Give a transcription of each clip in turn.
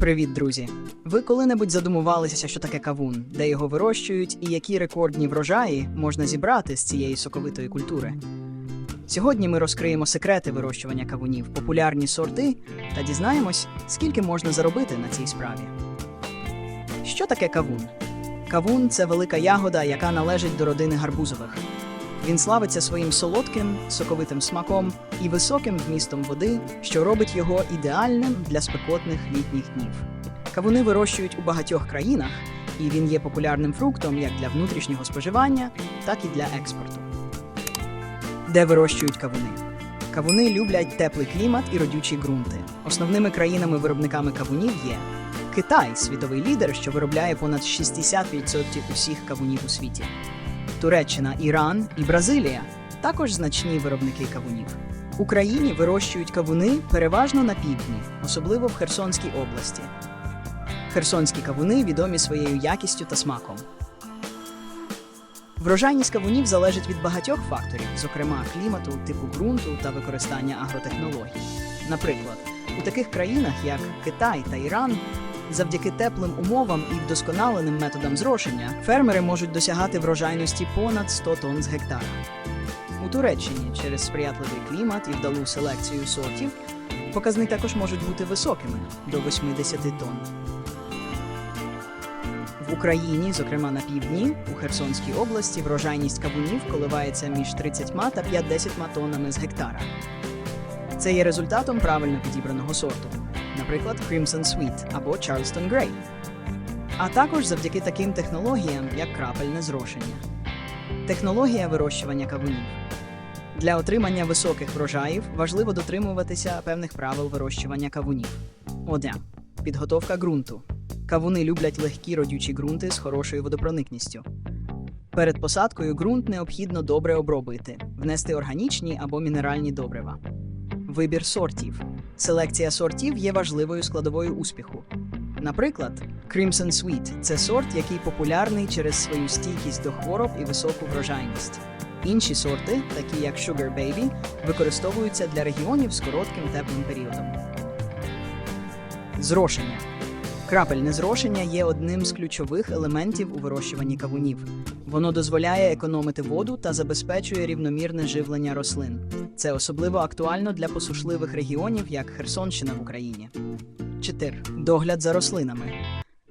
Привіт, друзі! Ви коли-небудь задумувалися, що таке кавун, де його вирощують і які рекордні врожаї можна зібрати з цієї соковитої культури? Сьогодні ми розкриємо секрети вирощування кавунів, популярні сорти та дізнаємось, скільки можна заробити на цій справі. Що таке кавун? Кавун це велика ягода, яка належить до родини гарбузових. Він славиться своїм солодким, соковитим смаком і високим вмістом води, що робить його ідеальним для спекотних літніх днів. Кавуни вирощують у багатьох країнах, і він є популярним фруктом як для внутрішнього споживання, так і для експорту. Де вирощують кавуни? Кавуни люблять теплий клімат і родючі ґрунти. Основними країнами-виробниками кавунів є Китай, світовий лідер, що виробляє понад 60% усіх кавунів у світі. Туреччина, Іран і Бразилія також значні виробники кавунів. Україні вирощують кавуни переважно на півдні, особливо в Херсонській області. Херсонські кавуни відомі своєю якістю та смаком. Врожайність кавунів залежить від багатьох факторів, зокрема клімату, типу ґрунту та використання агротехнологій. Наприклад, у таких країнах, як Китай та Іран, завдяки теплим умовам і вдосконаленим методам зрошення, фермери можуть досягати врожайності понад 100 тонн з гектара. У Туреччині через сприятливий клімат і вдалу селекцію сортів показники також можуть бути високими до 80 тонн. В Україні, зокрема на півдні, у Херсонській області, врожайність кавунів коливається між 30 та 50 тоннами з гектара. Це є результатом правильно підібраного сорту, наприклад, Crimson Sweet або Charleston Grey. А також завдяки таким технологіям, як крапельне зрошення. Технологія вирощування кавунів. Для отримання високих врожаїв важливо дотримуватися певних правил вирощування кавунів. Одне. Підготовка ґрунту. Кавуни люблять легкі родючі ґрунти з хорошою водопроникністю. Перед посадкою ґрунт необхідно добре обробити, внести органічні або мінеральні добрива. Вибір сортів. Селекція сортів є важливою складовою успіху. Наприклад, Crimson Sweet – це сорт, який популярний через свою стійкість до хвороб і високу врожайність. Інші сорти, такі як Sugar Baby, використовуються для регіонів з коротким теплим періодом. Зрошення. Крапельне зрошення є одним з ключових елементів у вирощуванні кавунів. Воно дозволяє економити воду та забезпечує рівномірне живлення рослин. Це особливо актуально для посушливих регіонів, як Херсонщина в Україні. 4. Догляд за рослинами.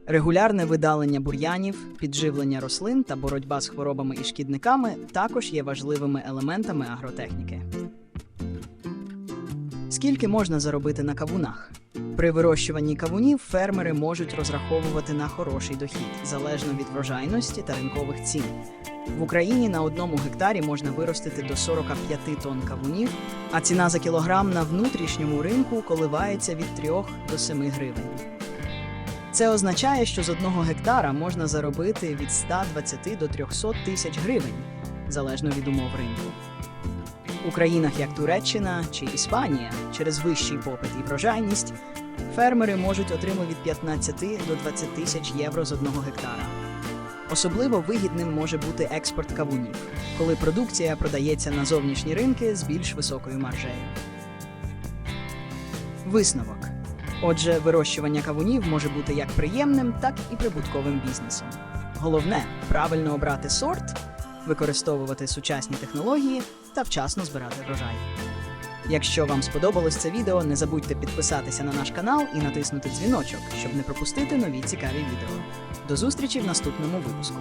Регулярне видалення бур'янів, підживлення рослин та боротьба з хворобами і шкідниками також є важливими елементами агротехніки. Скільки можна заробити на кавунах? При вирощуванні кавунів фермери можуть розраховувати на хороший дохід залежно від врожайності та ринкових цін. В Україні на одному гектарі можна виростити до 45 тонн кавунів, а ціна за кілограм на внутрішньому ринку коливається від 3 до 7 гривень. Це означає, що з одного гектара можна заробити від 120 до 300 тисяч гривень, залежно від умов ринку. У країнах як Туреччина чи Іспанія через вищий попит і врожайність фермери можуть отримати від 15 до 20 тисяч євро з одного гектара. Особливо вигідним може бути експорт кавунів, коли продукція продається на зовнішні ринки з більш високою маржею. Висновок. Отже, вирощування кавунів може бути як приємним, так і прибутковим бізнесом. Головне правильно обрати сорт, використовувати сучасні технології та вчасно збирати врожай. Якщо вам сподобалось це відео, не забудьте підписатися на наш канал і натиснути дзвіночок, щоб не пропустити нові цікаві відео. До зустрічі в наступному випуску.